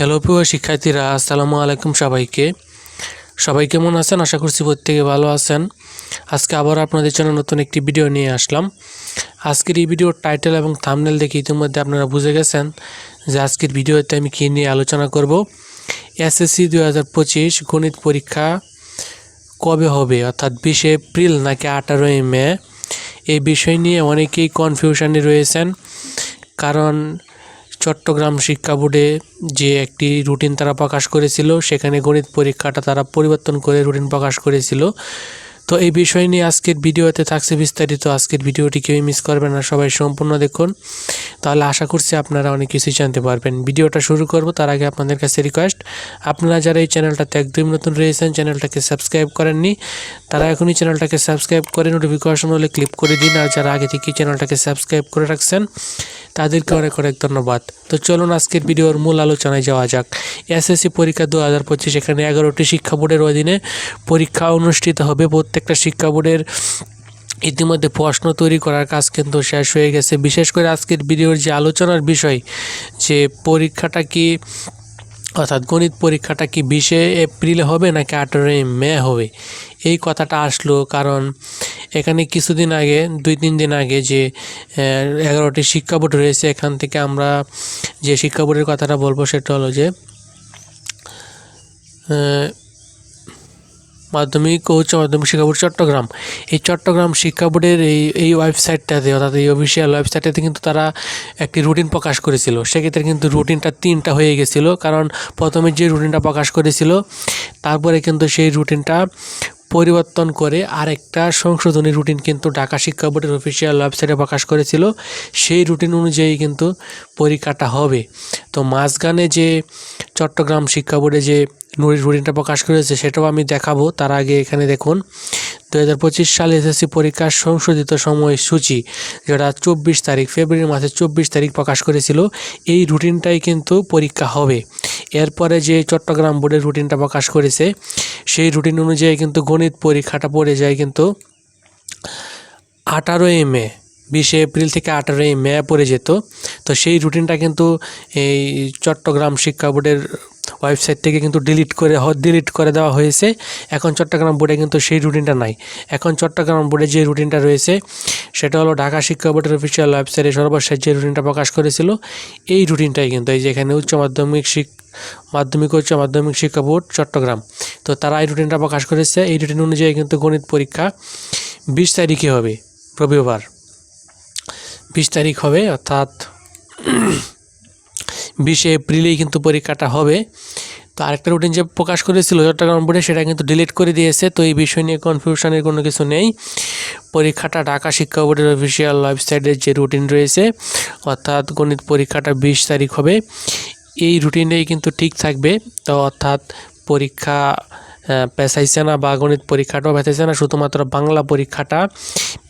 Hello প্রিয় শিক্ষার্থীরা, আসসালামু আলাইকুম সবাইকে। সবাই কেমন আছেন? আশা করছি প্রত্যেকে ভালো আছেন। আজকে আবার আপনাদের জন্য নতুন একটি ভিডিও নিয়ে আসলাম। আজকের এই ভিডিওর টাইটেল এবং থামনেল দেখে ইতিমধ্যে আপনারা বুঝে গেছেন যে আজকের ভিডিওতে আমি কী নিয়ে আলোচনা করব। এসএসসি দু হাজার পঁচিশ গণিত পরীক্ষা কবে হবে? অর্থাৎ বিশে এপ্রিল নাকি আঠারোই মে? এই বিষয় নিয়ে অনেকেই কনফিউশনে রয়েছেন। কারণ চট্টগ্রাম শিক্ষা বোর্ডে যে একটি রুটিন তারা প্রকাশ করেছিল, সেখানে গণিত পরীক্ষাটা তারা পরিবর্তন করে রুটিন প্রকাশ করেছিল। তো এই বিষয় নিয়ে আজকের ভিডিওতে থাকছে বিস্তারিত। আজকের ভিডিওটি কেউই মিস করবেন না, সবাই সম্পূর্ণ দেখুন। তাহলে আশা করছি আপনারা অনেক কিছুই জানতে পারবেন। ভিডিওটা শুরু করব, তার আগে আপনাদের কাছে রিকোয়েস্ট আপনারা যারা এই চ্যানেলটাতে একদমই নতুন রয়েছেন চ্যানেলটাকে সাবস্ক্রাইব করেননি তারা এখনই চ্যানেলটাকে সাবস্ক্রাইব করে নোটিফিকেশন হলে ক্লিক করে দিন, আর যারা আগে থেকে চ্যানেলটাকে সাবস্ক্রাইব করে রাখছেন, তাদেরকে অনেক অনেক ধন্যবাদ। তো চলুন আজকের ভিডিওর মূল আলোচনায় যাওয়া যাক। এসএসসি পরীক্ষা দু হাজার পঁচিশ, এখানে এগারোটি শিক্ষা বোর্ডের অধীনে পরীক্ষা অনুষ্ঠিত হবে। প্রত্যেকটা শিক্ষা বোর্ডের ইতিমধ্যে প্রশ্ন তৈরি করার কাজ কিন্তু শেষ হয়ে গেছে। বিশেষ করে আজকের ভিডিওর যে আলোচনার বিষয়, যে পরীক্ষাটা কি অর্থাৎ গণিত পরীক্ষাটা কি বিশে এপ্রিলে হবে নাকি আঠেরোই মে হবে? এই কথাটা আসলো কারণ এখানে কিছুদিন আগে, দুই তিন দিন আগে যে এগারোটি শিক্ষা বোর্ড রয়েছে, এখান থেকে আমরা যে শিক্ষা বোর্ডের কথাটা বলব সেটা হলো যে মাধ্যমিক ও উচ্চ মাধ্যমিক শিক্ষা বোর্ড চট্টগ্রাম। এই চট্টগ্রাম শিক্ষা বোর্ডের এই এই ওয়েবসাইটটাতে অর্থাৎ এই অফিসিয়াল ওয়েবসাইটটাতে কিন্তু তারা একটি রুটিন প্রকাশ করেছিল। সেক্ষেত্রে কিন্তু রুটিনটা তিনটা হয়ে গেছিল। কারণ প্রথমে যে রুটিনটা প্রকাশ করেছিল, তারপরে কিন্তু সেই রুটিনটা পরিবর্তন করে আরেকটা সংশোধনী রুটিন কিন্তু ঢাকা শিক্ষা বোর্ডের অফিসিয়াল ওয়েবসাইটে প্রকাশ করেছিল। সেই রুটিন অনুযায়ী কিন্তু পরীক্ষাটা হবে। তো মাঝখানে যে চট্টগ্রাম শিক্ষা বোর্ডে যে রুটিনটা প্রকাশ করেছে, সেটাও আমি দেখাবো। তার আগে এখানে দেখুন দু হাজার পঁচিশ সালে এসএসসি পরীক্ষার সংশোধিত সময়সূচি, যেটা চব্বিশ তারিখ, ফেব্রুয়ারি মাসের চব্বিশ তারিখ প্রকাশ করেছিল। এই রুটিনটাই কিন্তু পরীক্ষা হবে। এরপরে যে চট্টগ্রাম বোর্ডের রুটিনটা প্রকাশ করেছে, সেই রুটিন অনুযায়ী কিন্তু গণিত পরীক্ষাটা পড়ে যায় কিন্তু আঠারোই মে বিশে এপ্রিল থেকে আঠারোই মে পড়ে যেত। তো সেই রুটিনটা কিন্তু এই চট্টগ্রাম শিক্ষা বোর্ডের ওয়েবসাইট থেকে কিন্তু ডিলিট করে ডিলিট করে দেওয়া হয়েছে। এখন চট্টগ্রাম বোর্ডে কিন্তু সেই রুটিনটা নাই। এখন চট্টগ্রাম বোর্ডে যে রুটিনটা রয়েছে, সেটা হলো ঢাকা শিক্ষা বোর্ডের অফিসিয়াল ওয়েবসাইটে সর্বশেষ যে রুটিনটা প্রকাশ করেছিল, এই রুটিনটাই কিন্তু এই যে এখানে উচ্চ মাধ্যমিক শিক, মাধ্যমিক উচ্চ মাধ্যমিক শিক্ষা বোর্ড চট্টগ্রাম। তো তারা এই রুটিনটা প্রকাশ করেছে। এই রুটিন অনুযায়ী কিন্তু গণিত পরীক্ষা বিশ তারিখে হবে, রবিবার। বিশ তারিখ হবে, অর্থাৎ বিশে এপ্রিলেই কিন্তু পরীক্ষাটা হবে। তো আরেকটা রুটিন যে প্রকাশ করেছিল চট্টগ্রাম বোর্ডে, সেটা কিন্তু ডিলিট করে দিয়েছে। তো এই বিষয় নিয়ে কনফিউশনের কোনো কিছু নেই। পরীক্ষাটা ঢাকা শিক্ষা বোর্ডের অফিসিয়াল ওয়েবসাইটের যে রুটিন রয়েছে, অর্থাৎ গণিত পরীক্ষাটা বিশ তারিখ হবে, এই রুটিনেই কিন্তু ঠিক থাকবে। তো অর্থাৎ পরীক্ষা পেঁচাইছে না বা গণিত পরীক্ষাটাও পেঁচাইছে না, শুধুমাত্র বাংলা পরীক্ষাটা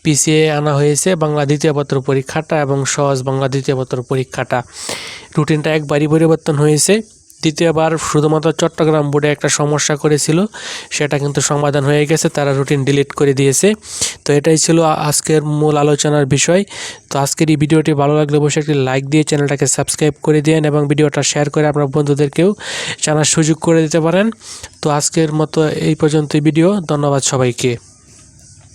পিছিয়ে আনা হয়েছে, বাংলা দ্বিতীয় পত্র পরীক্ষাটা এবং সহজ বাংলা দ্বিতীয় পত্র পরীক্ষাটা। রুটিনটা একবারই পরিবর্তন হয়েছে। দ্বিতীয়বার শুধুমাত্র চট্টগ্রাম বোর্ডে একটা সমস্যা করেছিল, সেটা কিন্তু সমাধান হয়ে গেছে, তারা রুটিন ডিলিট করে দিয়েছে। তো এটাই ছিল আজকের মূল আলোচনার বিষয়। তো আজকের এই ভিডিওটি ভালো লাগলে অবশ্যই একটি লাইক দিয়ে চ্যানেলটাকে সাবস্ক্রাইব করে দিন এবং ভিডিওটা শেয়ার করে আপনার বন্ধুদেরকেও জানার সুযোগ করে দিতে পারেন। তো আজকের মতো এই পর্যন্তই ভিডিও ধন্যবাদ সবাইকে।